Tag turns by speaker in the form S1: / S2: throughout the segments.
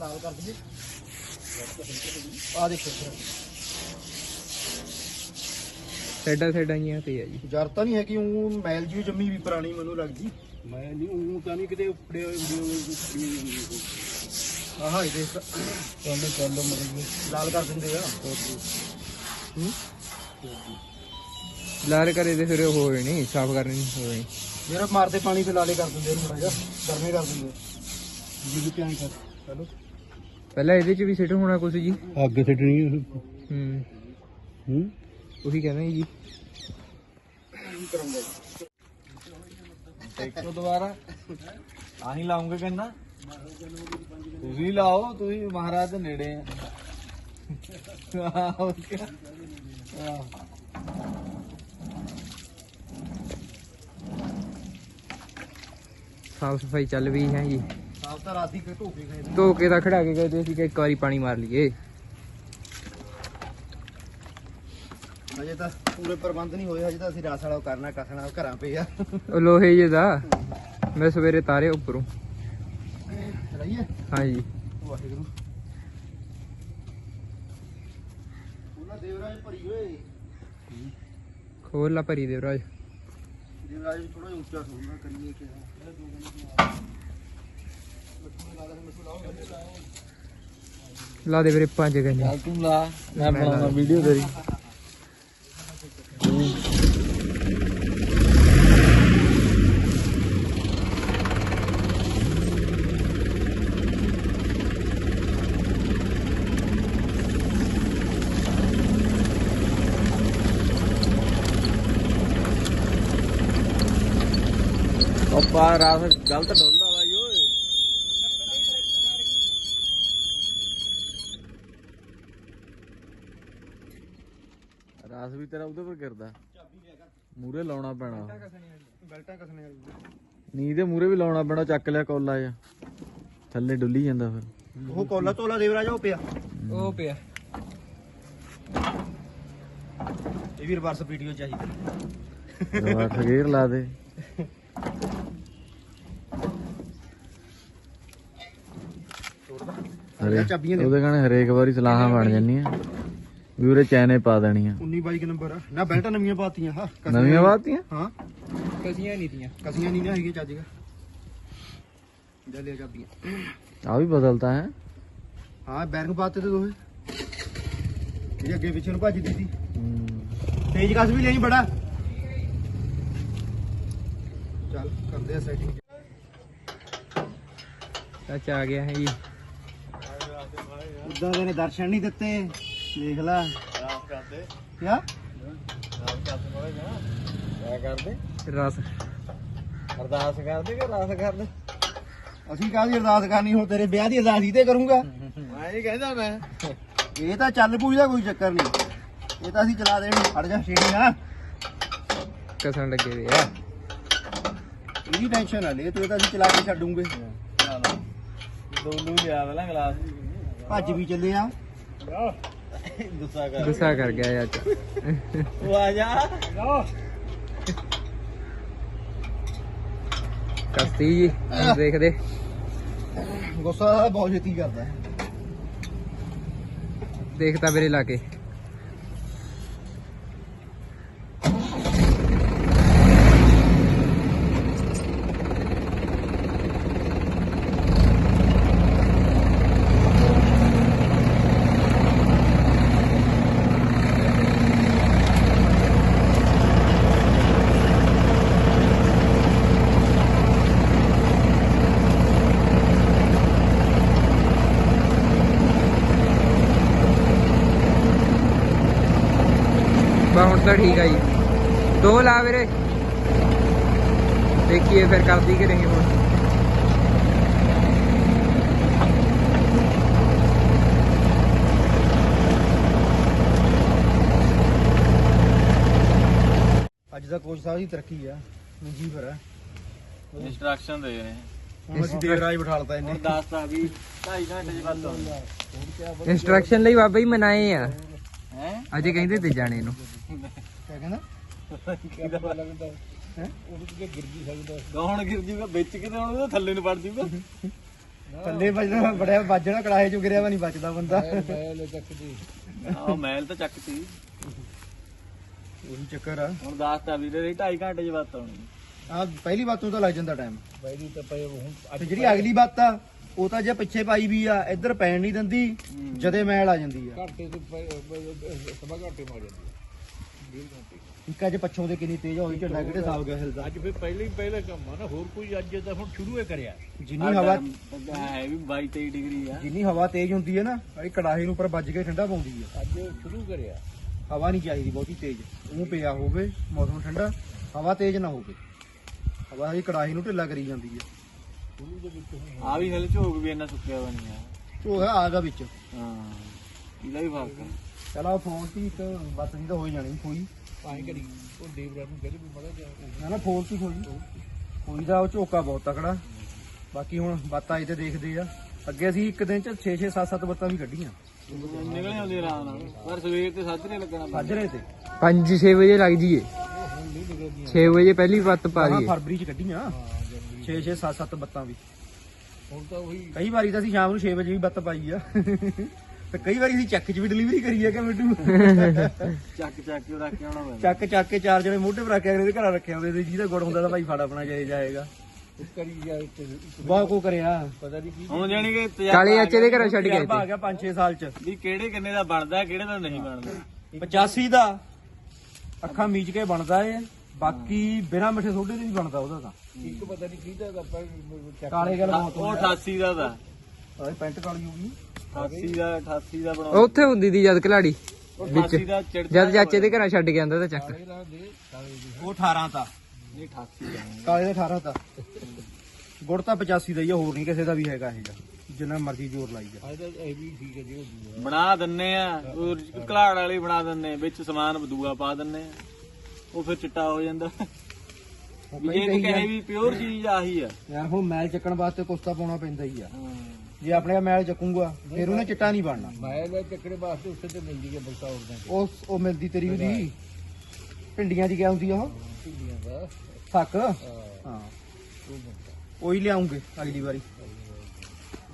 S1: ਲਾਲ ਕਰ ਦਈਏ। ਆ ਦੇਖੋ
S2: ਸਾਈਡਾਂ ਸਾਈਡਾਂ ਜੀਆਂ ਤੇ ਆ ਜੀ।
S1: ਜਰ ਤਾਂ ਨਹੀਂ ਹੈ ਕਿ ਉਹ ਮੈਲ ਜੀ ਜੰਮੀ ਵੀ ਪੁਰਾਣੀ ਮੈਨੂੰ ਲੱਗਦੀ।
S3: ਮੈਂ ਨਹੀਂ ਉਹ ਤਾਂ ਨਹੀਂ ਕਿਤੇ ਉੱਪੜੇ ਹੋਏ
S1: ਆਹ ਇਹਦੇ
S3: ਚੱਲ ਚੱਲ ਮਰ
S1: ਲਾਲ ਕਰ ਦਿੰਦੇ ਆ। ਹੂੰ
S2: ਲਾਲ ਕਰੇ ਤੇ ਫਿਰ ਉਹ ਹੋਏ ਨਹੀਂ ਸਾਫ਼ ਕਰਨੀ ਨਹੀਂ ਹੋਏ
S1: ਮੇਰਾ ਮਾਰਦੇ ਪਾਣੀ ਤੇ ਲਾਲੇ ਕਰ ਦਿੰਦੇ ਥੋੜਾ ਜਿਹਾ ਗਰਮੇ ਕਰ ਦਿੰਦੇ
S3: ਜੀ ਧਿਆਨ ਕਰ।
S1: ਚਲੋ
S2: ਪਹਿਲਾਂ ਇਹਦੇ ਚ ਵੀ ਸਿੱਟ ਹੋਣਾ ਕੁਛ ਜੀ?
S3: ਅੱਗ ਛੱਡਣੀ
S2: ਹੂੰ।
S3: ਹੂੰ।
S2: ਉਹੀ ਕਹਿੰਦਾ ਜੀ।
S4: ਦੇਖੋ ਦੁਬਾਰਾ। ਆਹੀ ਲਾਉਂਗੇ ਕਹਿੰਦਾ। ਤੁਸੀਂ ਲਾਓ ਤੁਸੀਂ ਮਹਾਰਾਜ ਦੇ ਨੇੜੇ ਆ।
S2: ਸਾਫ਼ ਸਫ਼ਾਈ ਚੱਲ ਵੀ ਹੈ ਜੀ।
S1: ਸਾਫ਼ ਤਾਂ ਰਾਤੀ ਕਿ ਧੋ ਕੇ ਗਏ ਨੇ।
S2: ਧੋ ਕੇ ਤਾਂ ਖੜਾ ਕੇ ਗਏ ਤੇ ਅਸੀਂ ਕਿ ਇੱਕ ਵਾਰੀ ਪਾਣੀ ਮਾਰ ਲਈਏ।
S1: ਅਜੇ ਤਾਂ ਪੂਰੇ ਪ੍ਰਬੰਧ ਨਹੀਂ ਹੋਏ ਅਜੇ ਤਾਂ ਅਸੀਂ ਰਾਸ ਵਾਲਾ ਕਰਨਾ ਕਸਣਾ ਘਰਾਂ ਪਏ ਆ।
S2: ਉਹ ਲੋਹੇ ਜੇ ਦਾ। ਮੈਂ ਸਵੇਰੇ ਤਾਰੇ ਉੱਪਰੋਂ।
S1: ਚਲਾਈਏ?
S2: ਹਾਂਜੀ।
S1: ਵਾਹਿਗੁਰੂ। ਉਹਨਾਂ ਦੇਵਰਾਜ ਭਰੀ ਓਏ।
S2: ਖੋਲ ਲਾ ਭਰੀ
S1: ਦੇਵਰਾਜ। ਥੋੜਾ ਜਿਹਾ ਉੱਚਾ ਸੋਣਾ ਕਰੀਏ ਕਿ
S2: ਲਾ ਦੇ ਵੀਰੇ ਪੰਜ ਗੰਨੇ
S4: ਚੱਲ ਤੂੰ ਲਾ ਮੈਂ ਬਣਾਉਣਾ ਵੀਡੀਓ ਤੇਰੀ। ਪਾ ਰਾਸ ਗਲਤ ਡੋਲਦਾ ਬਾਈ ਓਏ ਰਾਸ ਵੀ ਤੇਰਾ ਉਹਦੇ ਪਰ ਗਿਰਦਾ। ਮੂਰੇ ਲਾਉਣਾ ਪੈਣਾ।
S1: ਬੈਲਟਾਂ ਕਸਣੇ ਵਾਲੀ
S4: ਨੀ ਦੇ ਮੂਰੇ ਵੀ ਲਾਉਣਾ ਪੈਣਾ ਚੱਕ ਲਿਆ ਕੋਲਾ ਜਾਂ ਥੱਲੇ ਡੁੱਲੀ ਜਾਂਦਾ ਫਿਰ।
S1: ਉਹ ਕੋਲਾ ਤੋਲਾ ਦੇਵਰਾਜ ਉਹ ਪਿਆ।
S2: ਉਹ ਪਿਆ।
S1: ਇਹ ਵੀ ਰਿਵਰਸ ਵੀਡੀਓ ਚਾਹੀਦੀ
S4: ਦਵਾ ਖਗੇਰ ਲਾ ਦੇ। ਹਰੇ ਉਹਦੇ ਕਹਣੇ ਹਰੇਕ ਵਾਰੀ ਸਲਾਹਾਂ ਬਣ ਜਾਂਦੀਆਂ। ਵੀ ਉਰੇ ਚੈਨੇ ਪਾ ਦੇਣੀਆਂ।
S1: 19 22 ਨੰਬਰ ਆ। ਨਾ ਬੈਲਟਾਂ ਨਵੀਆਂ ਪਾਤੀਆਂ। ਹਾਂ ਕਸੀਆਂ
S4: ਨਵੀਆਂ ਬਾਤੀਆਂ
S1: ਹਾਂ।
S2: ਕਸੀਆਂ ਨਹੀਂ ਤੀਆਂ।
S1: ਕਸੀਆਂ ਨਹੀਂ ਨਾ ਹੈਗੀਆਂ ਚੱਜ ਗਾ ਜਾ ਲਿਆ ਚਾਬੀਆਂ।
S4: ਆ ਵੀ ਬਦਲਤਾ ਹੈ।
S1: ਹਾਂ ਬੈਰਿੰਗ ਪਾਤੇ ਤੇ ਦੋਹੇ ਇਹ ਅੱਗੇ ਪਿੱਛੇ ਨੂੰ ਭੱਜਦੀ ਸੀ
S4: ਹੂੰ।
S1: ਤੇਜ ਕਸ ਵੀ ਲਈ ਬੜਾ। ਚੱਲ ਕਰਦੇ ਆ ਸੈਟਿੰਗ
S2: ਸੱਚ ਆ ਗਿਆ ਹੈ ਜੀ।
S1: ਉਦਾਂ ਦੇ ਨੇ ਦਰਸ਼ਨ ਨਹੀਂ ਦਿੱਤੇ। ਦੇਖ ਲੈ। ਕਿਆ?
S4: ਕਿਆ ਕਰਦੇ?
S2: ਰਸ।
S4: ਅਰਦਾਸ ਕਰਦੇ ਕਿ ਰਾਸ ਕਰਦੇ?
S1: ਅਸੀਂ ਕਾਹਦੀ ਅਰਦਾਸ ਕਰਨੀ? ਹੁਣ ਤੇਰੇ ਵਿਆਹ ਦੀ ਅਰਦਾਸ ਹੀ ਤੇ ਕਰੂੰਗਾ।
S4: ਮੈਂ ਇਹ ਕਹਿੰਦਾ ਮੈਂ।
S1: ਇਹ ਤਾਂ ਚੱਲ ਪੂਜਦਾ ਕੋਈ ਚੱਕਰ ਨਹੀਂ। ਇਹ ਤਾਂ ਅਸੀਂ ਚਲਾ ਦੇਣੀ। ਫੜ ਜਾ ਛੇੜੀ ਨਾ।
S2: ਕਸਣ ਲੱਗੇ ਵੇ ਆ।
S1: ਇਹਦੀ ਟੈਨਸ਼ਨ ਨਾ ਲੈ ਤੂੰ ਇਹ ਤਾਂ ਅਸੀਂ ਚਲਾ ਕੇ ਛੱਡੂਗੇ।
S4: ਦੋਨੋਂ ਲਿਆ ਪਹਿਲਾਂ ਗਲਾਸ।
S1: ਭੱਜ ਵੀ ਚੱਲੇ ਆ।
S4: ਗੁੱਸਾ ਕਰ
S2: ਗੁੱਸਾ ਕਰ ਗਿਆ ਅੱਜ।
S4: ਉਹ ਆ ਜਾ।
S2: ਕਸਤੀ ਜੀ ਦੇਖਦੇ।
S1: ਗੁੱਸਾ ਬਹੁਤ ਛੇਤੀ ਕਰਦਾ। ਹੈ
S2: ਦੇਖਤਾ ਵੀਰੇ ਲਾ ਕੇ ਬਾ ਹੁਣ ਤਾਂ ਠੀਕ ਆ ਜੀ ਦੋ ਲਾ ਵੀਰੇ ਦੇਖੀਏ ਫਿਰ ਕਰਦੀ ਕਿ ਨਹੀਂ ਹੁਣ
S1: ਦਾ ਕੋਚ ਸਾਹਿਬ ਦੀ ਤਰੱਕੀ ਆ ਮੁੰਜੀ ਫਿਰ ਹੈ
S4: ਇੰਸਟਰਕਸ਼ਨ ਦੇ ਰਹੇ
S1: ਹੁਣ ਅਸੀਂ ਦੇਵਰਾਜ ਬਿਠਾਲਤਾ ਇਹਨੇ।
S4: ਹੁਣ ਦੱਸਤਾ ਵੀ 2.5 ਘੰਟੇ ਚ ਵੱਧ ਹੁੰਦਾ
S2: ਇਨਸਟਰਕਸ਼ਨ ਲਈ ਬਾਬਾ ਜੀ ਮਨਾਏ ਆ।
S4: ਹੈ?
S2: ਅਜੇ ਕਹਿੰਦੇ ਤੇ ਜਾਣੇ ਨੂੰ।
S1: ਕਿਆ ਕਹਿੰਦਾ?
S4: ਕੌਣ ਗਿਰ ਜੂਗਾ? ਵਿੱਚ ਕਿਤੇ ਹੁਣ ਉਹਦੇ ਥੱਲੇ ਨੂੰ ਵੜ ਜੂਗਾ।
S1: ਥੱਲੇ ਵੱਜਣਾ ਬੜਿਆ ਵੱਜਣਾ ਕੜਾਹੇ ਚੋਂ ਗਿਰਿਆ ਵਾ ਨਹੀਂ ਬਚਦਾ ਬੰਦਾ।
S3: ਮੈਂ ਲੈ ਚੱਕਦੀ
S4: ਆਹ ਮੈਲ ਤਾਂ ਚੱਕਤੀ।
S1: ਉਹੀ ਚੱਕਰ ਆ।
S4: ਹੁਣ ਦੱਸਤਾ ਵੀਰੇ ਰਹੀ 2.5 ਘੰਟੇ ਚ ਬਾਤ ਆਉਣੀ।
S1: ਆ ਪਹਿਲੀ ਬਾਤ ਤੋਂ ਤਾਂ ਲੱਗ ਜਾਂਦਾ ਟਾਈਮ
S3: ਪਹਿਲੀ ਤਾਂ ਪਏ ਹੁਣ
S1: ਤੇ ਜਿਹੜੀ ਅਗਲੀ ਬਾਤ ਆ ਉਹ ਤਾਂ ਜੇ ਪਿੱਛੇ ਪਾਈ ਵੀ ਆ ਇੱਧਰ ਪੈਣ ਨਹੀਂ ਦਿੰਦੀ ਜਦੇ ਮੈਲ ਆ ਜਾਂਦੀ ਆ।
S3: ਘੰਟੇ ਤੇ ਸਭਾ ਘੰਟੇ ਮਾਰ ਜਾਂਦੀ ਡੇਢ ਘੰਟੇ।
S1: ਇੱਕ ਅੱਜ ਪੱਛੋਂ ਦੇ ਕਿੰਨੀ ਤੇਜ਼ ਹੋਈ ਝੰਡਾ ਕਿਹੜੇ ਹਿਸਾਬ ਗਿਆ ਹਿਲਦਾ।
S3: ਅੱਜ ਫਿਰ ਪਹਿਲੇ ਹੀ ਪਹਿਲੇ ਕੰਮ ਆ ਨਾ ਹੋਰ ਕੋਈ ਅੱਜ ਤਾਂ ਹੁਣ ਸ਼ੁਰੂ ਹੀ ਕਰਿਆ।
S1: ਜਿੰਨੀ ਹਵਾ
S4: ਹੈ ਵੀ 22 23 ਡਿਗਰੀ ਆ।
S1: ਜਿੰਨੀ ਹਵਾ ਤੇਜ਼ ਹੁੰਦੀ ਹੈ ਨਾ ਇਹ ਕੜਾਹੇ ਨੂੰ ਉੱਪਰ ਵੱਜ ਕੇ ਠੰਡਾ ਪਾਉਂਦੀ ਆ।
S3: ਅੱਜ ਸ਼ੁਰੂ ਕਰਿਆ।
S1: ਹਵਾ ਨਹੀਂ ਚਾਹੀਦੀ ਬਹੁਤੀ ਤੇਜ਼। ਉਹ ਪਿਆ ਹੋਵੇ ਮੌਸਮ ਠੰਡਾ ਹਵਾ ਤੇਜ਼ ਨਾ ਹੋਵੇ। ਹਵਾ ਹੀ ਕੜਾਹੀ ਨੂੰ ਢਿੱਲਾ ਕਰੀ ਜਾਂਦੀ ਹੈ।
S4: ਆ ਵੀ ਹਲੇ ਝੋਕ ਵੀ ਇੰਨਾ ਸੁੱਕਿਆ ਵਾ ਨਹੀਂ ਆ
S1: ਝੋਗਾ ਆਗਾ ਵਿੱਚ।
S4: ਹਾਂ ਇਹਦਾ ਵੀ ਫ਼ਰਕ ਆ
S1: ਚਲਾ ਫੋਨ ਤੇ ਇੱਕ ਬਸ ਨਹੀਂ ਤਾਂ ਹੋ ਹੀ ਜਾਣੀ ਕੋਈ
S3: ਪਾਣੀ ਕਰੀ ਉਹ ਦੇਵਰਾ ਨੂੰ ਕਹਿੰਦੇ ਵੀ ਮੜਾ ਜਾ
S1: ਨਾ ਨਾ ਫੋਨ ਤੇ ਕੋਈ ਕੋਈ ਦਾ ਉਹ ਝੋਕਾ ਬਹੁਤ ਤਕੜਾ। ਬਾਕੀ ਹੁਣ ਬਾਤਾਂ ਇਹਦੇ ਦੇਖਦੇ ਆ। ਅੱਗੇ ਅਸੀਂ ਇੱਕ ਦਿਨ ਚ 6 6 7 7 ਬੱਤਾਂ ਵੀ ਕੱਢੀਆਂ।
S4: ਨਿਕਲੇ ਆਉਂਦੇ ਆਰਾਮ ਨਾਲ। ਪਰ ਸਵੇਰ ਤੇ ਸਾਜਰੇ ਲੱਗਣਾ। ਪੈਂਦਾ।
S1: ਸਾਜਰੇ ਤੇ।
S2: 5-6 ਵਜੇ ਲੱਗ ਜੀਏ 6 ਵਜੇ ਪਹਿਲੀ ਬੱਤ ਪਾ
S1: ਆਹ
S2: ਦਈਏ
S1: ਫਰਵਰੀ ਚ ਕੱਢੀਆਂ। 6 6 7 7 ਬੱਤਾਂ ਵੀ।
S3: ਹੁਣ ਤਾਂ ਉਹੀ
S1: ਕਈ ਵਾਰੀ ਤਾਂ ਅਸੀਂ ਸ਼ਾਮ ਨੂੰ 6 ਵਜੇ ਵੀ ਬੱਤ ਪਾਈ ਆ। ਤੇ ਕਈ ਵਾਰੀ ਅਸੀਂ ਚੱਕ 'ਚ ਵੀ ਡਿਲੀਵਰੀ ਕਰੀ ਆ ਕਿ ਮਿੱਟੂ
S4: ਚੱਕ ਚੱਕ ਕੇ ਰੱਖ ਕੇ ਆਉਣਾ ਪੈਂਦਾ।
S1: ਚੱਕ ਚੱਕ ਕੇ ਚਾਰ ਜਣੇ ਮੋਢੇ ਪਰ ਰੱਖਿਆ ਉਹਦੇ ਘਰਾਂ ਰੱਖਿਆ ਹੁੰਦੇ ਸੀ ਜਿਹਦਾ ਗੁੜ ਹੁੰਦਾ ਤਾਂ ਭਾਈ ਫੜ ਆਪਣਾ ਜਾਏ ਜਾਏਗਾ।
S3: ਕਰੀ ਜਾ
S1: ਕੋ ਕਰਿਆ?
S3: ਪਤਾ ਨਹੀਂ ਕੀ
S4: ਹੁਣ ਜਾਣੀ ਕਿ ਤਜਰਬਾ
S2: ਕਾਲੇ ਚਾਚੇ ਦੇ ਘਰੋਂ ਛੱਡ
S1: ਤਜਰਬਾ ਆ
S2: ਤੇ
S1: ਗਿਆ 5-6 ਸਾਲ ਚ।
S4: ਵੀ ਕਿਹੜੇ ਕਿੰਨੇ ਦਾ ਬਣਦਾ ਕਿਹੜੇ ਦਾ ਨਹੀਂ ਬਣਦਾ।
S1: 85 ਦਾ। ਅੱਖਾਂ ਮੀਚ ਕੇ ਬਣਦਾ ਏ। ਬਾਕੀ ਬਿਨਾ ਮਿੱਠੇ ਸੋਡੇ ਦੇ ਵੀ ਬਣਦਾ ਉਹਦਾ ਤਾਂ।
S3: ਇੱਕ ਪਤਾ ਨਹੀਂ ਕਿਹਦਾ ਦਾ ਆਪਾਂ ਚੱਕ
S1: ਕਾਲੇ ਗੱਲ ਬਹੁਤ
S4: ਉਹ 88 ਦਾ ਦਾ।
S1: ਆਹ ਪੈਂਟ ਕਾਲੀ ਹੋ ਗਈ।
S4: 88 ਦਾ 88 ਦਾ ਬਣਾਉਂਦਾ।
S2: ਉੱਥੇ ਹੁੰਦੀ ਦੀ ਜਦ ਕਲਾੜੀ
S4: ਉਹ 88 ਦਾ ਚਿੜ
S2: ਜਦ ਚਾਚੇ ਦੇ ਘਰਾਂ ਛੱਡ ਕੇ ਆਂਦਾ ਤਾਂ ਚੱਕ।
S3: ਕਾਲੇ ਰਾਂ ਦੇ। ਕਾਲੇ ਦੀ
S1: ਉਹ 18 ਤਾਂ
S4: ਨਹੀਂ। 88 ਦਾ
S1: ਕਾਲੇ ਦਾ। 18 ਤਾਂ ਗੁੜ ਤਾਂ 85 ਦਾ ਹੀ ਆ ਹੋਰ ਨਹੀਂ ਕਿਸੇ ਦਾ ਵੀ ਹੈਗਾ ਇਹ ਜਿੰਨਾ ਮਰਜ਼ੀ ਜ਼ੋਰ ਲਾਈ ਜਾ।
S3: ਅੱਜ ਤਾਂ ਇਹ ਵੀ ਠੀਕ ਹੈ ਜੀ ਉਹ ਦੂਆ।
S4: ਬਣਾ ਦਿੰਨੇ ਆ ਉਹ ਘਲਾੜ ਵਾਲੀ ਬਣਾ ਦਿੰਨੇ ਵਿੱਚ ਸਮਾਨ ਬਦੂਆ ਪਾ ਦਿੰਨੇ ਆ ਉਹ ਫਿਰ ਚਿੱਟਾ ਹੋ ਜਾਂਦਾ। ਵੀ ਜੇ
S1: ਕਹੀ
S4: ਕਹੇ ਵੀ ਪਿਓਰ ਚੀਜ਼ ਆਹੀ ਆ।
S1: ਯਾਰ ਹੁਣ ਮੈਲ ਚੱਕਣ ਵਾਸਤੇ ਕੁਛ ਤਾਂ ਪਾਉਣਾ ਪੈਂਦਾ ਹੀ ਆ। ਜੇ ਆਪਣੇ ਆਪ ਮੈਲ ਚੱਕੂਗਾ ਫਿਰ ਉਹਨੇ ਚਿੱਟਾ ਨਹੀਂ ਬਣਨਾ।
S3: ਮੈਂ ਲੈ ਚੱਕਰੇ ਵਾਸਤੇ ਉੱਥੇ ਤੇ ਮਿਲਦੀ ਹੈ ਬਲਕਾ ਉੜਦਾ
S1: ਉਹ ਉਹ ਮਿਲਦੀ ਤੇਰੀ ਉਹਦੀ ਭਿੰਡੀਆਂ ਦੀ ਕਿਆ ਹੁੰਦੀ ਆ ਉਹ?
S3: ਦਾ।
S1: ਥੱਕ
S3: ਹਾਂ, ਉਹੀ
S1: ਲਿਆਉਂਗੇ ਅਗਲੀ ਵਾਰੀ।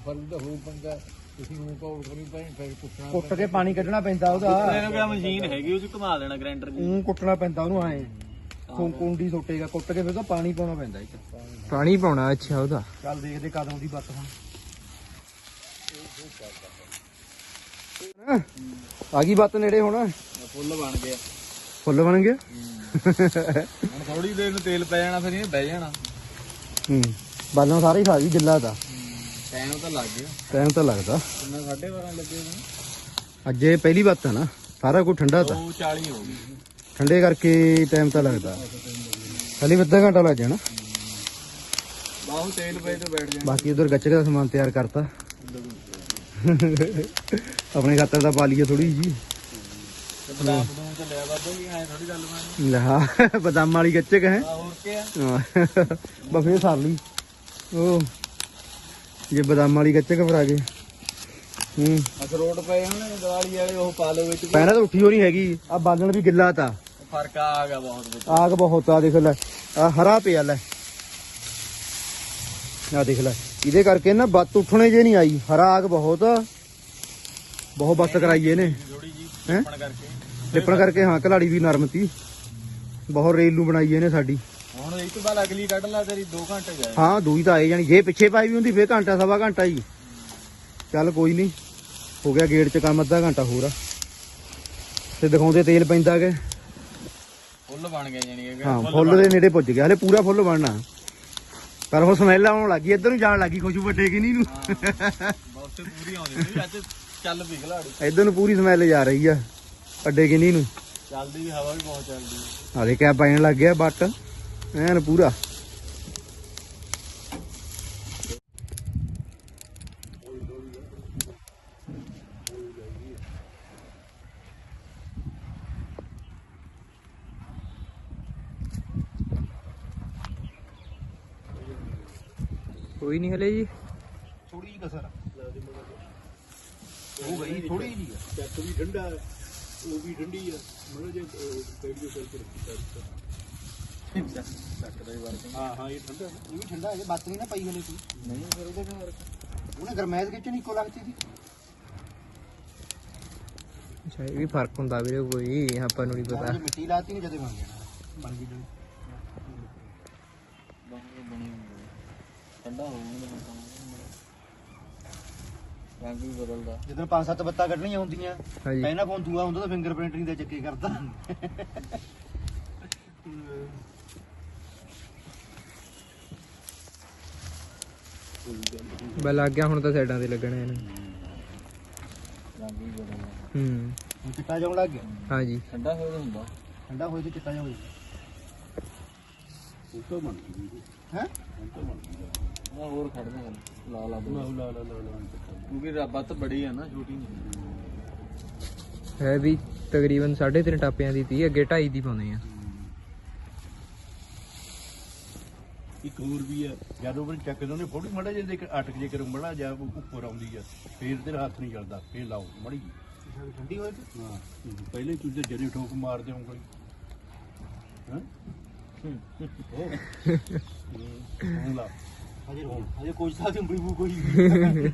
S3: ਫਲ ਦਾ ਹੋ ਪੰਗਾ ਤੁਸੀਂ ਨੂੰ ਪਾਉ ਕਰੀ ਪੈ ਫਿਰ ਕੁੱਟਣਾ
S1: ਕੁੱਟ ਕੇ ਪਾਣੀ ਕੱਢਣਾ ਪੈਂਦਾ ਉਹਦਾ।
S4: ਇਹਨੂੰ ਕਿਹਾ ਮਸ਼ੀਨ ਹੈਗੀ ਉਹ ਚ ਘੁਮਾ ਦੇਣਾ ਗ੍ਰਾਈਂਡਰ ਜੀ
S1: ਉਹ ਕੁੱਟਣਾ ਪੈਂਦਾ ਉਹਨੂੰ ਐ। ਕੁੰਡੀ ਸੋਟੇਗਾ ਕੁੱਟ ਕੇ ਫਿਰ ਉਹਦਾ ਪਾਣੀ ਪਾਉਣਾ ਪੈਂਦਾ ਇੱਕ।
S2: ਪਾਣੀ ਪਾਉਣਾ ਅੱਛਾ ਉਹਦਾ।
S1: ਚੱਲ ਦੇਖਦੇ ਕਦੋਂ ਦੀ ਬੱਤ ਹੁਣ। ਆ ਗਈ ਬੱਤ ਨੇੜੇ ਹੁਣ।
S4: ਫੁੱਲ ਬਣ ਗਿਆ।
S1: ਫੁੱਲ ਬਣ ਗਿਆ
S4: ਹੁਣ ਥੋੜੀ ਦੇਰ ਨੂੰ ਤੇਲ ਪੈ ਜਾਣਾ ਫਿਰ ਇਹ ਬਹਿ ਜਾਣਾ।
S1: ਹੂੰ। ਬਾਲਾਂ ਸਾਰੇ ਹੀ ਖਾ ਗਈ ਗਿੱਲਾ ਤਾਂ।
S4: ਟਾਈਮ ਤਾਂ ਲੱਗ ਗਿਆ।
S1: ਟਾਈਮ ਤਾਂ ਲੱਗਦਾ।
S4: ਕਿੰਨਾ 12:30 ਲੱਗੇ ਨੇ?
S1: ਅੱਜ ਇਹ ਪਹਿਲੀ ਬੱਤ ਹੈ ਨਾ। ਸਾਰਾ ਕੁਝ ਠੰਡਾ ਤਾਂ।
S4: 240 ਹੋ ਗਈ।
S1: ਠੰਡੇ ਕਰਕੇ ਟਾਈਮ ਤਾਂ ਲੱਗਦਾ। ਖਾਲੀ ਅੱਧਾ ਘੰਟਾ ਲੱਗ ਜਾਣਾ।
S4: ਬਾਹੂ ਤੇਲ ਪਏ ਤੇ ਬੈਠ ਜਾਣਾ।
S1: ਬਾਕੀ ਉਧਰ ਗੱਚਕ ਦਾ ਸਮਾਨ ਤਿਆਰ ਕਰਤਾ। ਆਪਣੇ ਖਾਤਰ ਦਾ ਪਾ ਲਈਏ ਥੋੜੀ ਜੀ ਬਦਾਮ ਵਾਲੀ ਗੱਚਕ ਹੈ।
S4: ਆ ਹੋਰ ਕੀ ਆ?
S1: ਬਫੇ ਸਾਰ ਲਈ। ਉਹ ਜੇ ਬਦਾਮ ਵਾਲੀ ਗੱਚਕ ਫਿਰ ਆ ਗਏ ਹੂੰ
S4: ਅਖਰੋਟ ਪਏ ਹੁਣ ਦਿਵਾਲੀ ਵਾਲੇ ਉਹ ਪਾ ਲਓ ਵਿੱਚ
S1: ਪਹਿਲਾਂ ਤਾਂ ਉੱਠੀ ਹੋ ਨਹੀਂ ਹੈਗੀ। ਆ ਬਾਲਣ ਵੀ ਗਿੱਲਾ ਤਾ।
S4: ਫ਼ਰਕ ਆ ਗਿਆ ਬਹੁਤ ਵਿੱਚ।
S1: ਆਗ ਬਹੁਤ ਆ ਦੇਖ ਲੈ। ਆ ਹਰਾ ਪਿਆ ਲੈ। ਆ ਦੇਖ ਲੈ। ਇਹਦੇ ਕਰਕੇ ਨਾ ਬੱਤ ਉੱਠਣੇ ਜੇ ਨਹੀਂ ਆਈ। ਹਰਾ ਆਗ ਬਹੁਤ। ਬਹੁਤ ਬੱਤ ਕਰਾਈ ਇਹਨੇ।
S4: ਥੋੜੀ ਜੀ
S1: ਹੈ?
S4: ਪਣ ਕਰਕੇ।
S1: ਲਿਪਣ ਕਰਕੇ ਹਾਂ ਕਲਾੜੀ ਵੀ ਨਰਮ ਤੀ। ਬਹੁਤ ਰੇਲ ਨੂੰ ਬਣਾਈ ਇਹਨੇ ਸਾਡੀ।
S4: ਹੁਣ ਇਹ ਤੋਂ ਬਾਅਦ ਅਗਲੀ ਕੱਢ ਲਾ ਤੇਰੀ 2 ਘੰਟੇ ਗਏ
S1: ਹਾਂ ਦੂਈ ਤਾਂ ਆਏ ਜਾਣੀ। ਜੇ ਪਿੱਛੇ ਪਾਈ ਵੀ ਹੁੰਦੀ ਫੇਰ ਘੰਟਾ ਸਵਾ ਘੰਟਾ ਹੀ। ਚੱਲ ਕੋਈ ਨਹੀਂ ਹੋ ਗਿਆ ਗੇਟ 'ਚ ਕੰਮ ਅੱਧਾ ਘੰਟਾ ਹੋਰ ਆ। ਤੇ ਦਿਖਾਉਂਦੇ ਤੇਲ ਪੈਂਦਾ ਕਿ?
S4: ਫੁੱਲ ਬਣ ਗਏ ਜਾਨੀ ਕਿ।
S1: ਹਾਂ ਫੁੱਲ ਦੇ ਨੇੜੇ ਪੁੱਜ ਗਿਆ। ਹਲੇ ਪੂਰਾ ਫੁੱਲ ਬਣਨਾ। ਪਰ ਹੁਣ ਸਮੈਲ ਆਉਣ ਲੱਗੀ ਇੱਧਰ ਨੂੰ ਜਾਣ ਲੱਗੀ ਖੁਸ਼ਬੂ ਵੱਡੇ ਕਿ ਨਹੀਂ? ਨੂੰ
S4: ਤੇ ਪੂਰੀ ਆਉਂਦੀ ਸੀ ਅੱਜ ਚੱਲ ਵੀ ਖਲਾੜੀ।
S1: ਇੱਧਰ ਨੂੰ ਪੂਰੀ ਸਮੈਲ ਜਾ ਰਹੀ ਆ ਅੱਡੇ ਕਿ ਨਹੀਂ? ਨੂੰ
S4: ਚੱਲਦੀ ਵੀ ਹਵਾ ਵੀ ਬਹੁਤ ਚੱਲਦੀ।
S1: ਹਾਲੇ ਕਿਆ ਪੈਣ ਲੱਗ ਗਿਆ ਬੱਟ। ਐਨ ਪੂਰਾ।
S2: ਕੋਈ ਨਹੀਂ ਹਲੇ ਜੀ।
S1: ਥੋੜੀ ਜਿਹੀ ਕਸਰ ਉਹ ਗਈ ਥੋੜੀ ਜਿਹੀ ਆ।
S3: ਚੱਕ ਵੀ ਠੰਡਾ ਹੈ, ਉਹ ਵੀ ਠੰਡੀ ਆ। ਮੜਾ ਜੇ ਦੇ ਸਾਈਡ ਤੇ।
S4: ਚੱਕਦਾ ਹੀ ਵਰਕ
S3: ਹਾਂ ਹਾਂ ਇਹ ਠੰਡਾ ਹੈ।
S1: ਇਹ ਵੀ ਠੰਡਾ ਹੈ ਬੱਤ ਨਹੀਂ ਨਾ ਪਈ ਹਲੇ ਤੂੰ
S4: ਨਹੀਂ ਫਿਰ ਉਹਦੇ ਨਾਲ
S1: ਉਹਨੇ ਗਰਮੈਸ਼ ਖਿੱਚਣੀ ਇੱਕੋ ਲੱਗਦੀ ਸੀ
S2: ਅੱਛਾ ਇਹ ਵੀ ਫ਼ਰਕ ਹੁੰਦਾ ਵੀਰੇ ਕੋਈ ਆਪਾਂ ਨੂੰ ਨਹੀਂ ਪਤਾ।
S1: ਜੇ ਮਿੱਟੀ ਲਾਤੀ ਨਹੀਂ ਜਦੇ ਬਣ ਜਾਣਾ। ਬਣ ਗਈ ਡਲੀ।
S4: ਠੰਡਾ ਹੋ ਗਿਆ ਰੰਗ ਵੀ ਬਦਲਦਾ।
S1: ਜਦੋਂ ਪੰਜ ਸੱਤ ਬੱਤਾਂ ਕੱਢਣੀਆਂ ਹੁੰਦੀਆਂ
S2: ਹਾਂਜੀ।
S1: ਪਹਿਲਾਂ ਫੋਨ ਦੂਆ ਹੁੰਦਾ ਤਾਂ ਫਿੰਗਰਪ੍ਰਿੰਟ ਨਹੀਂ ਦਾ ਚੱਕੇ ਕਰਦਾ।
S2: ਬਸ ਲੱਗ ਗਿਆ ਹੁਣ ਤਾਂ ਸਾਈਡਾਂ ਤੇ ਲੱਗਣਾ ਇਹਨੂੰ। ਹੂੰ।
S1: ਚਿੱਟਾ ਜਾਉਣ ਲੱਗ ਗਿਆ?
S2: ਹਾਂਜੀ।
S4: ਠੰਡਾ ਹੋਇਆ ਹੁੰਦਾ।
S1: ਠੰਡਾ ਹੋਏ ਤੇ ਚਿੱਟਾ ਜਾ ਹੋ ਜਾਂਦਾ
S3: ਉਹ ਤਾਂ ਬਣ ਗਈ।
S1: ਹੈ?
S4: ਨਾ ਹੋਰ ਖੜਦਾ ਗੱਲ ਲਾ ਲਾ
S3: ਲਾ ਲਾ ਲਾ ਲਾ
S4: ਕਿਉਂਕਿ ਰੱਬਤ ਬੜੀ ਆ ਨਾ ਛੋਟੀ ਨਹੀਂ।
S2: ਹੈ ਵੀ ਤਕਰੀਬਨ 3.5 ਟਾਪਿਆਂ ਦੀ ਤੀ ਅੱਗੇ 2.5 ਦੀ ਪਾਉਂਦੇ ਆ।
S3: ਇੱਕ ਹੋਰ ਵੀ ਹੈ ਜਦੋਂ ਉਹ ਚੱਕ ਦੋ ਨੇ ਫੋੜੀ ਮੜਾ ਜੇ ਦੇਖ ਅਟਕ ਜੇ ਕਰੂੰ ਮੜਾ ਜਾ ਉੱਪਰ ਆਉਂਦੀ ਆ ਫੇਰ ਤੇਰਾ ਹੱਥ ਨਹੀਂ ਚੱਲਦਾ ਫੇਰ ਲਾਓ ਮੜੀ
S1: ਠੰਡੀ ਹੋਏ ਤੇ
S3: ਹਾਂ ਪਹਿਲੇ ਤੁਸੀਂ ਤੇ ਜਰੀ ਠੋਕ ਮਾਰ ਦਿਓਗੇ ਹਾਂ? ਹੁਣ ਲਾ।
S1: ਹਜੇ ਹਜੇ ਕੋਈ ਸਾਥ ਉਂਗਲੀ ਕੋਈ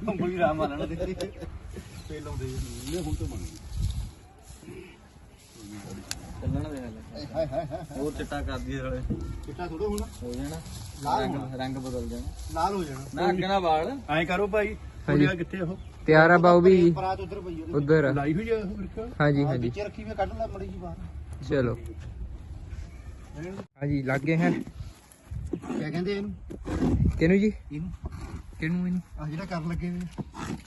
S1: ਉਂਗਲੀ ਰਾਮ ਮਾਰਨਾ ਤੇ ਫੇਰ ਲਾਉਂਦੇ।
S3: ਇਹ ਹੁਣ ਤਾਂ ਬਣ ਗਈ
S4: ਚੱਲਣ ਦੇ ਹਲੇ
S1: ਹਾਏ ਹਾਏ ਹਾਏ
S4: ਹੋਰ ਚਿੱਟਾ ਕਰਦੀ ਹੈ ਹਲੇ
S1: ਚਿੱਟਾ ਥੋੜਾ ਹੋਣਾ।
S4: ਹੋ ਜਾਣਾ।
S1: ਲਾਲ
S4: ਰੰਗ ਰੰਗ ਬਦਲ ਜਾਣਾ।
S1: ਲਾਲ ਹੋ ਜਾਣਾ।
S4: ਨਾ ਅੱਗੇ ਨਾ ਵਾਲ
S3: ਐਂ ਕਰੋ ਭਾਈ। ਥੋੜੀਆ ਕਿੱਥੇ ਉਹ?
S2: ਤਿਆਰ ਆ ਬਾਊ ਵੀ।
S1: ਪਰਾਤ ਉਧਰ ਪਈ ਉਹਦੇ
S2: ਉਧਰ।
S3: ਲਾਈ ਹੋਈ ਆ ਉਹ ਬਿਰਕਾ
S2: ਹਾਂਜੀ ਹਾਂਜੀ।
S1: ਵਿੱਚੇ ਰੱਖੀ ਵੀ ਕੱਢ ਲੈ ਮੜੀ ਜੀ ਬਾਹਰ।
S2: ਚਲੋ। ਹਾਂਜੀ ਲੱਗ ਗਏ ਹੈ
S1: ਕਿਆ ਕਹਿੰਦੇ ਇਹਨੂੰ?
S2: ਕਿਹਨੂੰ ਜੀ?
S1: ਇਹਨੂੰ।
S2: ਕਿਹਨੂੰ ਇਹਨੂੰ?
S1: ਆ ਜਿਹੜਾ ਕਰਨ ਲੱਗੇ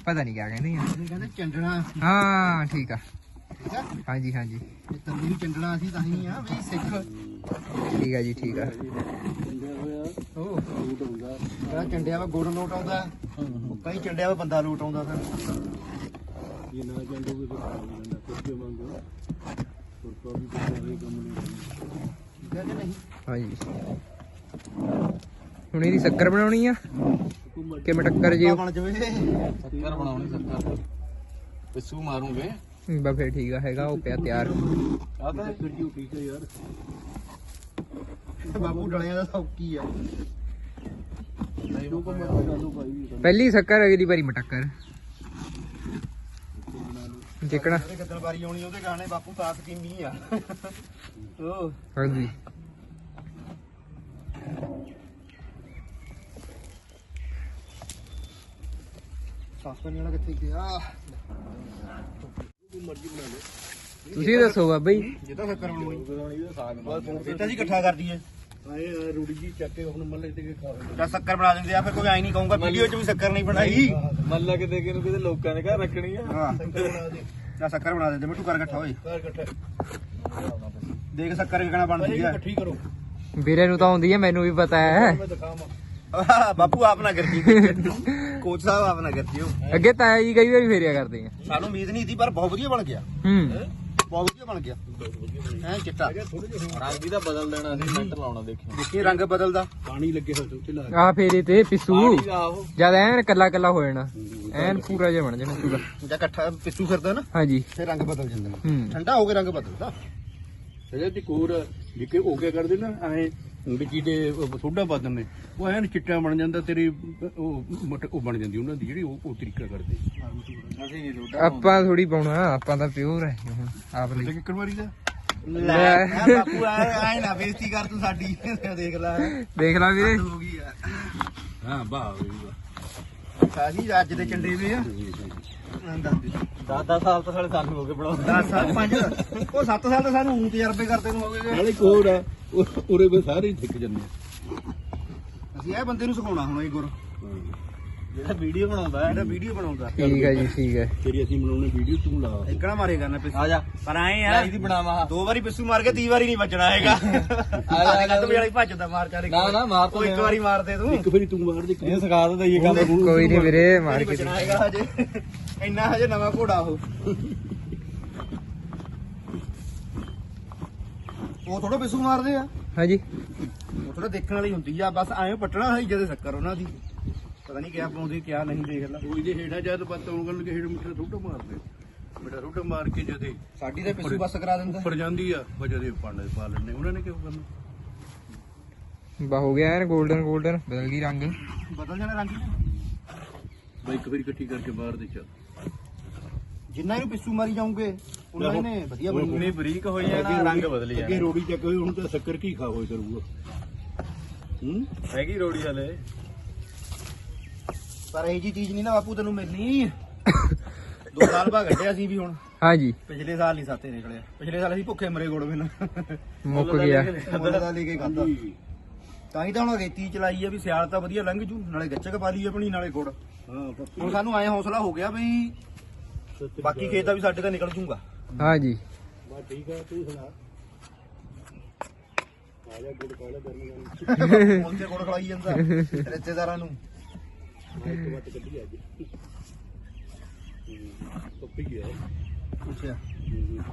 S2: ਪਤਾ ਨਹੀਂ ਕਿਆ ਕਹਿੰਦੇ ਆ।
S1: ਇਹ ਕਹਿੰਦੇ ਚੰਡਣਾ।
S2: ਹਾਂ ਠੀਕ ਆ।
S1: ਠੀਕ ਆ?
S2: ਹਾਂਜੀ ਹਾਂਜੀ।
S1: ਇਹ ਤੰਦੂਰੀ ਚੰਡਣਾ ਅਸੀਂ ਤਾਂ ਹੀ ਆ ਵੀ ਸਿੱਖ।
S2: ਠੀਕ ਆ ਜੀ ਠੀਕ ਆ।
S1: ਉਹ ਜਿਹੜਾ ਚੰਡਿਆ ਵਾ ਗੁੜ ਲੋਟ ਆਉਂਦਾ। ਕਈ ਚੰਡਿਆ ਵਾ ਬੰਦਾ ਲੋਟ ਆਉਂਦਾ ਫਿਰ।
S3: ਇਹ ਨਾ ਜਾਂਦੋਗੇ ਤਾਂ ਖਾ ਲੈਂਦਾ ਕੁਝ ਮੰਗੋ ਪਰ ਵੀ ਕੋਈ ਕੰਮ ਨਹੀਂ
S1: ਠੀਕ ਹੈ ਕਿ ਨਹੀਂ
S2: ਹਾਂਜੀ। ਹੁਣ ਇਹਦੀ ਸ਼ੱਕਰ ਬਣਾਉਣੀ ਆ? ਕਿ ਮਟੱਕਰ ਜੀ
S1: ਬਣ ਜਾਵੇ।
S4: ਸ਼ੱਕਰ ਬਣਾਉਣੀ ਸ਼ੱਕਰ। ਪਿੱਸੂ ਮਾਰੂਗੇ।
S2: ਬਾ ਫਿਰ ਠੀਕ ਆ ਹੈਗਾ ਉਹ ਪਿਆ ਤਿਆਰ।
S3: ਆ ਤਾਂ ਫਿਰ ਠੀਕ ਹੈ ਯਾਰ।
S1: ਬਾਪੂ ਡਲਿਆਂ ਦਾ ਸੌਕੀ ਆ।
S2: ਪਹਿਲੀ ਸ਼ੱਕਰ ਅਗਲੀ ਵਾਰੀ ਮਟੱਕਰ। ਜਿਕਣਾ।
S1: ਜਿਹੜੇ ਗੱਦਲ ਵਾਰੀ ਆਉਣੀ ਉਹਦੇ ਗਾਣੇ ਬਾਪੂ ਤਾਸ ਕੀਮੀ ਆ। ਉਹ
S2: ਹਾਂਜੀ।
S1: ਸਾਸਪਨ ਵਾਲਾ ਕਿੱਥੇ ਗਿਆ?
S2: ਤੁਸੀਂ ਦੱਸੋ ਬਾਬਾ ਜੀ।
S1: ਜਿੱਦਾਂ
S3: ਸਾਗ ਬਸ
S1: ਇਹ ਤਾਂ ਜੀ ਇਕੱਠਾ ਕਰਦੀ ਹੈ
S3: ਆਏ ਆ ਰੂੜੀ ਜੀ ਚੱਕ ਕੇ ਹੁਣ ਮੱਲੇ ਤੇ ਕੇ ਖਾ ਲੈਂਦੇ
S1: ਜਾਂ ਸ਼ੱਕਰ ਬਣਾ ਦਿੰਦੇ ਆ ਫਿਰ ਕੋਈ ਐ ਨਹੀਂ ਕਹੂੰਗਾ ਵੀਡੀਓ 'ਚ ਵੀ ਸ਼ੱਕਰ ਨਹੀਂ ਬਣਾਈ।
S4: ਮੱਲਾ ਕਿਤੇ ਕਿਨੂੰ ਕਿਤੇ ਲੋਕਾਂ ਨੇ ਘਰ ਰੱਖਣੀ ਆ।
S1: ਹਾਂ। ਜਾਂ ਸ਼ੱਕਰ ਬਣਾ ਦਿੰਦੇ ਮਿੱਟੂ ਕਰ ਇਕੱਠਾ ਹੋਏ।
S3: ਘਰ ਇਕੱਠਾ।
S1: ਦੇਖ ਸ਼ੱਕਰ ਕਿਹੜਾ ਬਣਦੀ ਆ।
S3: ਇਕੱਠੀ ਕਰੋ।
S2: ਵੀਰੇ ਨੂੰ ਤਾਂ ਆਉਂਦੀ ਹੈ ਮੈਨੂੰ ਵੀ ਪਤਾ ਹੈ।
S3: ਮੈਂ ਦਿਖਾਵਾਂ।
S1: ਬਾਪੂ ਆਪ ਨਾ ਕਰਦੀ ਕੋਚ ਸਾਹਿਬ ਆਪ ਨਾ ਕਰਦੀ ਉਹ।
S2: ਅੱਗੇ ਤਾਇਆ ਜੀ ਕਈ ਵਾਰੀ ਫੇਰਿਆ ਕਰਦੇ ਆ।
S1: ਸਾਨੂੰ ਉਮੀਦ ਨਹੀਂ ਸੀ ਪਰ ਬਹੁਤ ਵਧੀਆ ਬਣ ਗਿਆ।
S2: ਹੂੰ।
S1: ਬਹੁਤ ਵਧੀਆ ਬਣ ਗਿਆ। ਐ ਚਿੱਟਾ।
S4: ਰੰਗ ਵੀ ਤਾਂ ਬਦਲ ਦੇਣਾ ਸੀ ਮਿੰਟ ਲਾਉਣਾ ਦੇਖਿਓ
S1: ਦੇਖੀ ਰੰਗ ਬਦਲਦਾ।
S3: ਪਾਣੀ ਲੱਗੇ ਹੋਏ ਤੇ ਉੱਤੇ ਲਾ
S2: ਆ ਫੇਰੇ ਤੇ ਪਿੱਸੂ।
S4: ਪਾਣੀ ਦਾ ਆਹੋ
S2: ਜਦ ਐਨ ਕੱਲਾ ਕੱਲਾ ਹੋ ਜਾਣਾ। ਐਨ ਪੂਰਾ ਜਿਹਾ ਬਣ ਜਾਣਾ ਪੂਰਾ।
S1: ਜਾਂ ਇਕੱਠਾ ਪਿੱਸੂ ਫਿਰਦਾ ਨਾ
S2: ਹਾਂਜੀ।
S1: ਫਿਰ ਰੰਗ ਬਦਲ ਜਾਂਦਾ।
S2: ਹੂੰ।
S1: ਠੰਡਾ ਹੋ ਕੇ ਰੰਗ ਬਦਲਦਾ।
S3: ਇਹਦੇ ਤੇ ਕੋਰ ਜਿੱਕੇ ਹੋ ਕੇ ਕਰਦੇ ਨਾ ਐ ਵਿੱਚੀ ਦੇ ਸੋਡਾ ਪਾ ਦਿੰਦੇ। ਉਹ ਐਨ ਚਿੱਟਾ ਬਣ ਜਾਂਦਾ ਤੇਰੀ ਉਹ ਮਟ ਉਹ ਬਣ ਜਾਂਦੀ ਉਹਨਾਂ ਦੀ ਜਿਹੜੀ ਉਹ ਉਹ ਤਰੀਕਾ ਕਰਦੇ।
S4: ਅਸੀਂ ਨਹੀਂ ਰੋਟਾ
S2: ਆਪਾਂ ਥੋੜੀ ਪਾਉਣਾ ਆਪਾਂ ਤਾਂ ਪਿਓਰ ਹੈ ਹੁਣ ਆਪ ਲਈ।
S3: ਤੇ ਕਿੱਕਰ ਵਾਰੀ ਦਾ
S1: ਲੈ। ਐ ਬਾਪੂ ਐ ਐ ਨਾ ਬੇਇੱਜ਼ਤੀ ਕਰ ਤੂੰ ਸਾਡੀ ਦੇਖ ਲੈ।
S2: ਦੇਖ ਲਾ ਵੀਰੇ।
S1: ਹੋ ਗਈ ਆ।
S3: ਹਾਂ ਵਾਹ ਵੀ ਵਾਹ।
S1: ਸਾਜੀ ਅੱਜ ਦੇ ਚੰਡੇ ਵੇ ਆ।
S4: ਦਾਦਾ ਸਾਲ ਤਾਂ ਸਾਲੇ ਸਾਨੂੰ ਹੋ ਗਏ ਬਣਾਉਂਦਾ
S1: 10 ਸਾਲ 5 ਉਹ 7 ਸਾਲ ਤਾਂ ਸਾਨੂੰ ਹੁਣ ਤਜਰਬੇ ਕਰਦੇ ਨੂੰ ਹੋ ਗਏ
S3: ਨਾਲੇ ਕੋਰ ਆ ਉਹ- ਉਰੇ ਵੀ ਸਾਰੇ ਹੀ ਥਿੱਕ ਜਾਂਦੇ ਆ।
S1: ਅਸੀਂ ਇਹ ਬੰਦੇ ਨੂੰ ਸਿਖਾਉਣਾ ਹੁਣ ਇਹ ਗੁਰ।
S4: ਜਿਹੜਾ ਵੀਡੀਓ ਬਣਾਉਂਦਾ
S1: ਜਿਹੜਾ ਵੀਡੀਓ ਬਣਾਉਂਦਾ।
S2: ਠੀਕ ਹੈ ਜੀ ਠੀਕ ਹੈ।
S3: ਤੇਰੀ ਅਸੀਂ ਬਣਾਉਣੇ ਵੀਡੀਓ ਤੂੰ ਲਾ।
S1: ਇਕਣਾ ਮਾਰੇ ਕਰਨਾ ਪਿੱਛੇ।
S4: ਆ ਜਾ।
S1: ਪਰ ਆਏ
S4: ਲੈ
S1: ਆ
S4: ਇਹਦੀ ਬਣਾਵਾ।
S1: ਦੋ ਵਾਰੀ ਪਿੱਸੂ ਮਾਰ ਕੇ ਤੀ ਵਾਰੀ ਨਹੀਂ ਬਚਣਾ ਹੈਗਾ। ਆਲੇ ਕੱਟ ਵਾਲੀ ਭੱਜਦਾ ਮਾਰ ਚਾਰੇ
S4: ਨਾ ਨਾ ਮਾਰ
S1: ਉਹ ਇੱਕ ਵਾਰੀ ਮਾਰ ਦੇ ਤੂੰ।
S3: ਇੱਕ ਵਾਰੀ ਤੂੰ ਮਾਰ ਦੇ
S4: ਇਹ ਸਿਖਾ ਦਿੰਦਾ ਇਹ ਕੰਮ
S2: ਕੋਈ ਨਹੀਂ ਵੀਰੇ ਮਾਰ
S1: ਨਹੀਂ
S2: ਕੇ
S1: ਬਚਣਾ ਹੈਗਾ ਹਜੇ ਇੰਨਾ ਹਜੇ ਨਵਾਂ ਘੋੜਾ ਉਹ। ਉਹ ਥੋੜਾ ਪਿੱਸੂ ਮਾਰਦੇ ਆ।
S2: ਹਾਂਜੀ।
S1: ਉਹ ਥੋੜਾ ਦੇਖਣ ਵਾਲੀ ਹੁੰਦੀ ਆ ਬਸ ਐਂ ਪਟਣਾ ਹੈ ਜਦੇ ਸ਼ੱਕਰ ਉਹਨਾਂ ਦੀ। ਪਤਾ ਨਹੀਂ ਕਿਆ ਪਾਉਂਦੇ ਕਿਆ ਨਹੀਂ ਦੇਖ ਲੈ।
S3: ਉਹ ਇਹਦੇ ਹੇਠਾਂ ਜਦ ਪਤਾ ਹੋਣ ਲੱਗੇ ਹੇਠ ਮਿੱਠਾ ਥੋੜਾ ਮਾਰਦੇ। ਮਿੱਠਾ ਥੋੜਾ ਮਾਰ ਕੇ ਜਦੇ
S1: ਸਾਡੀ ਤਾਂ ਪਿੱਸੂ ਬਸ ਕਰਾ ਦਿੰਦਾ।
S3: ਉੱਪਰ ਜਾਂਦੀ ਆ ਉਹ ਜਦੇ ਪਾਣੇ ਪਾ ਲੈਣੇ ਉਹਨਾਂ ਨੇ ਕਿਉਂ ਕਰਨਾ?
S2: ਬਾ ਹੋ ਗਿਆ ਐਨ 골ਡਨ 골ਡਨ ਬਦਲ ਗਈ ਰੰਗ।
S1: ਬਦਲ ਜਾਣਾ ਰੰਗ
S3: ਬਾਈ ਇੱਕ ਵਾਰੀ ਇਕੱਠੀ ਕਰਕੇ ਬਾਹਰ ਦੇ ਚੱਲ।
S1: ਜਿੰਨਾ ਇਹਨੂੰ ਪਿੱਸੂ ਮਾਰੀ ਜਾਓਗੇ ਉਹਨਾਂ ਨੇ ਵਧੀਆ ਬਣੀ
S4: ਉਨੀ ਬਰੀਕ ਹੋਈ ਜਾਣਾ ਰੰਗ ਬਦਲੀ
S3: ਅੱਗੇ
S4: ਜਾਣਾ
S3: ਰੋੜੀ ਚੱਕ ਹੋਈ ਹੁਣ ਤਾਂ ਸ਼ੱਕਰ ਕੀ ਖਾ ਹੋਏ ਕਰੂਗਾ। ਹੂੰ?
S4: ਹੈਗੀ ਰੋੜੀ ਹਲੇ
S1: ਪਰ ਇਹ ਜੀ ਚੀਜ਼ ਨਹੀਂ ਨਾ ਬਾਪੂ ਤੈਨੂੰ ਮਿਲਣੀ। ਦੋ ਸਾਲ ਬਾਅਦ ਕੱਢਿਆ ਸੀ ਵੀ ਹੁਣ।
S2: ਹਾਂਜੀ।
S1: ਪਿਛਲੇ ਸਾਲ ਨਹੀਂ ਸਾਤੇ ਨਿਕਲਿਆ ਪਿਛਲੇ ਸਾਲ ਅਸੀਂ ਭੁੱਖੇ ਮਰੇ ਗੋੜ ਬਿਨ।
S2: ਮੁੱਕ ਗਿਆ।
S1: ਮੁੱਲ ਦਾ ਲੈ ਕੇ ਖਾਦਾ ਤਾਂ ਹੀ ਤਾਂ ਹੁਣ ਅਗੇਤੀ ਚਲਾਈ ਆ ਵੀ ਸਿਆਲ ਤਾਂ ਵਧੀਆ ਲੰਘ ਜੂ ਨਾਲੇ ਗੱਚਕ ਪਾ ਲਈ ਆਪਣੀ ਨਾਲੇ ਗੁੜ। ਹੁਣ ਸਾਨੂੰ ਐ ਹੌਸਲਾ ਹੋ ਗਿਆ ਵੀ ਬਾਕੀ ਖੇਤ ਦਾ ਵੀ ਸਾਡੇ ਤਾਂ ਨਿਕਲ ਜੂਗਾ।
S2: ਹਾਂਜੀ।
S3: ਬਾ ਠੀਕ ਆ ਤੂੰ ਸੁਣਾ। ਆ ਜਾ ਗੁੜ ਕਾਲਾ ਕਰਨ
S1: ਮੁੱਲ ਤੇ ਗੁੜ ਖਲਾਈ ਜਾਂਦਾ ਰਿਸ਼ਤੇਦਾਰਾਂ ਨੂੰ।
S3: ਨਾਲ ਇੱਕ ਵੱਟ ਕੱਢੀ ਅੱਜ ਪੱਪੀ ਗਿਆ
S1: ਅੱਛਾ
S3: ਹੂੰ।